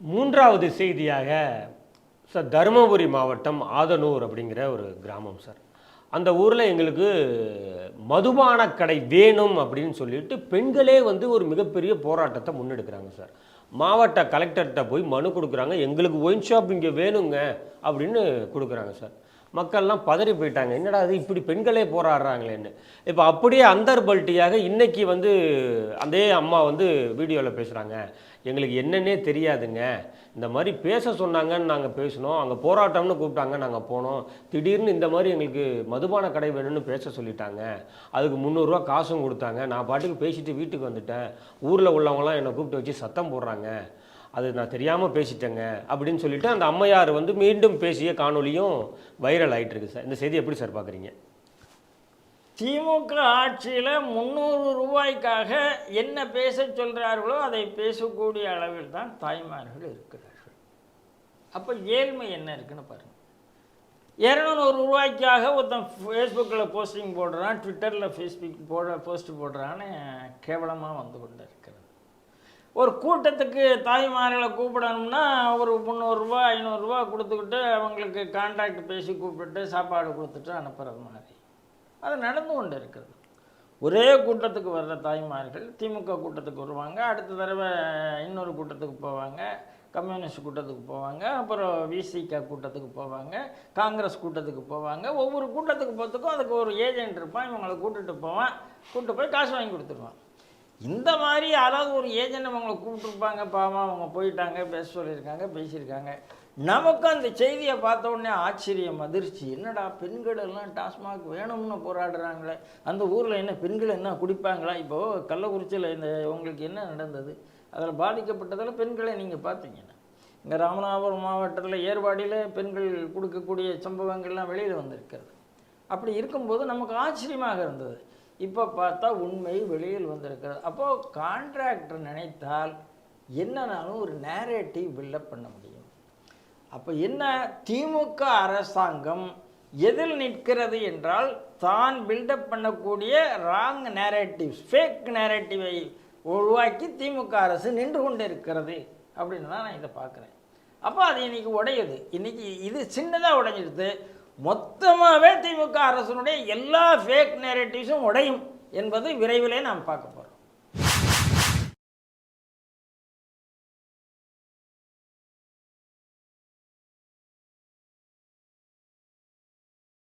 மூன்றாவது செய்தியாக சார் தருமபுரி மாவட்டம் ஆதனூர் அப்படிங்கிற ஒரு கிராமம் சார். அந்த ஊரில் எங்களுக்கு மதுபான கடை வேணும் அப்படின்னு சொல்லிட்டு பெண்களே வந்து ஒரு மிகப்பெரிய போராட்டத்தை முன்னெடுக்கிறாங்க சார். மாவட்ட கலெக்டர்கிட்ட போய் மனு கொடுக்குறாங்க எங்களுக்கு ஒயின் ஷாப் இங்கே வேணுங்க அப்படின்னு கொடுக்குறாங்க சார். மக்கள்லாம் பதறி போயிட்டாங்க. என்னடா அது இப்படி பெண்களே போராடுறாங்களேன்னு. இப்போ அப்படியே அந்தர்பல்ட்டியாக இன்னைக்கு வந்து அதே அம்மா வந்து வீடியோவில் பேசுகிறாங்க எங்களுக்கு என்னன்னே தெரியாதுங்க. இந்த மாதிரி பேச சொன்னாங்கன்னு நாங்கள் பேசினோம். அங்கே போராட்டம்னு கூப்பிட்டாங்க நாங்கள் போனோம். திடீர்னு இந்த மாதிரி எங்களுக்கு மதுபான கடை வேணும்னு பேச சொல்லிட்டாங்க. அதுக்கு முந்நூறுரூவா காசும் கொடுத்தாங்க. நான் பாட்டுக்கு பேசிட்டு வீட்டுக்கு வந்துட்டேன். ஊரில் உள்ளவங்களாம் என்னை கூப்பிட்டு வச்சு சத்தம் போடுறாங்க. அது நான் தெரியாமல் பேசிட்டேங்க அப்படின்னு சொல்லிட்டு அந்த அம்மையார் வந்து மீண்டும் பேசிய காணொலியும் வைரல் ஆயிட்டு இருக்கு சார். இந்த செய்தி எப்படி சார் பார்க்குறீங்க? திமுக ஆட்சியில் முந்நூறு ரூபாய்க்காக என்ன பேச சொல்கிறார்களோ அதை பேசக்கூடிய அளவில் தான் தாய்மார்கள் இருக்கிறார்கள். அப்போ ஏழ்மை என்ன இருக்குன்னு பாருங்கள் இரநூறு ரூபாய்க்காக ஒருத்தன் ஃபேஸ்புக்கில் போஸ்டிங் போடுறான் ட்விட்டரில் ஃபேஸ்புக் போட போஸ்ட் போடுறான்னு கேவலமாக வந்து கொண்டு இருக்கிறது ஒரு கூட்டத்துக்கு தாய்மார்களை கூப்பிடணும்னா ஒரு முந்நூறுரூவா ஐநூறுரூவா கொடுத்துக்கிட்டு அவங்களுக்கு கான்ட்ராக்ட் பேசி கூப்பிட்டு சாப்பாடு கொடுத்துட்டு அனுப்புகிறது மாதிரி. அது நடந்து கொண்டு இருக்கிறது ஒரே கூட்டத்துக்கு வர்ற தாய்மார்கள் திமுக கூட்டத்துக்கு வருவாங்க அடுத்த தடவை இன்னொரு கூட்டத்துக்கு போவாங்க கம்யூனிஸ்ட் கூட்டத்துக்கு போவாங்க அப்புறம் விசிக கூட்டத்துக்கு போவாங்க காங்கிரஸ் கூட்டத்துக்கு போவாங்க. ஒவ்வொரு கூட்டத்துக்கு போகிறதுக்கும் அதுக்கு ஒரு ஏஜென்ட் இருப்பான் இவங்களை கூட்டுட்டு போவான் கூப்பிட்டு போய் காசு வாங்கி கொடுத்துருவான். இந்த மாதிரி யாராவது ஒரு ஏஜென்ட் அவங்கள கூப்பிட்டுருப்பாங்க பாவம் அவங்க போயிட்டாங்க பேச சொல்லியிருக்காங்க பேசியிருக்காங்க. நமக்கு அந்த செய்தியை பார்த்த உடனே ஆச்சரியம் அதிர்ச்சி. என்னடா பெண்கள் எல்லாம் டாஸ்மாக் வேணும்னு போராடுறாங்களே. அந்த ஊரில் என்ன பெண்கள் என்ன குடிப்பாங்களா? இப்போது கள்ளக்குறிச்சியில் இந்த உங்களுக்கு என்ன நடந்தது? அதில் பாதிக்கப்பட்டதில் பெண்களை நீங்கள் பார்த்தீங்கன்னா இங்கே ராமநாதபுரம் மாவட்டத்தில் ஏர்வாடியில் பெண்கள் கொடுக்கக்கூடிய சம்பவங்கள்லாம் வெளியில் வந்திருக்கிறது. அப்படி இருக்கும்போது நமக்கு ஆச்சரியமாக இருந்தது. இப்போ பார்த்தா உண்மை வெளியில் வந்திருக்கிறது. அப்போது கான்ட்ராக்டர் நினைத்தால் என்னன்னாலும் ஒரு நேரேட்டிவ் பில்டப் பண்ண முடியும். அப்போ என்ன? திமுக அரசாங்கம் எதில் நிற்கிறது என்றால் தான் பில்டப் பண்ணக்கூடிய ராங் நேரேட்டிவ்ஸ் ஃபேக் நேரேட்டிவை உருவாக்கி திமுக அரசு நின்று கொண்டு இருக்கிறது அப்படின்னு தான் நான் இதை பார்க்குறேன். அப்போ அது இன்றைக்கி உடையுது. இன்னைக்கு இது சின்னதாக உடைஞ்சிடுது மொத்தமாகவே திமுக அரசனுடைய எல்லா ஃபேக் நேரட்டிவ்ஸும் உடையும் என்பது விரைவிலே நாம் பார்க்க போகிறோம்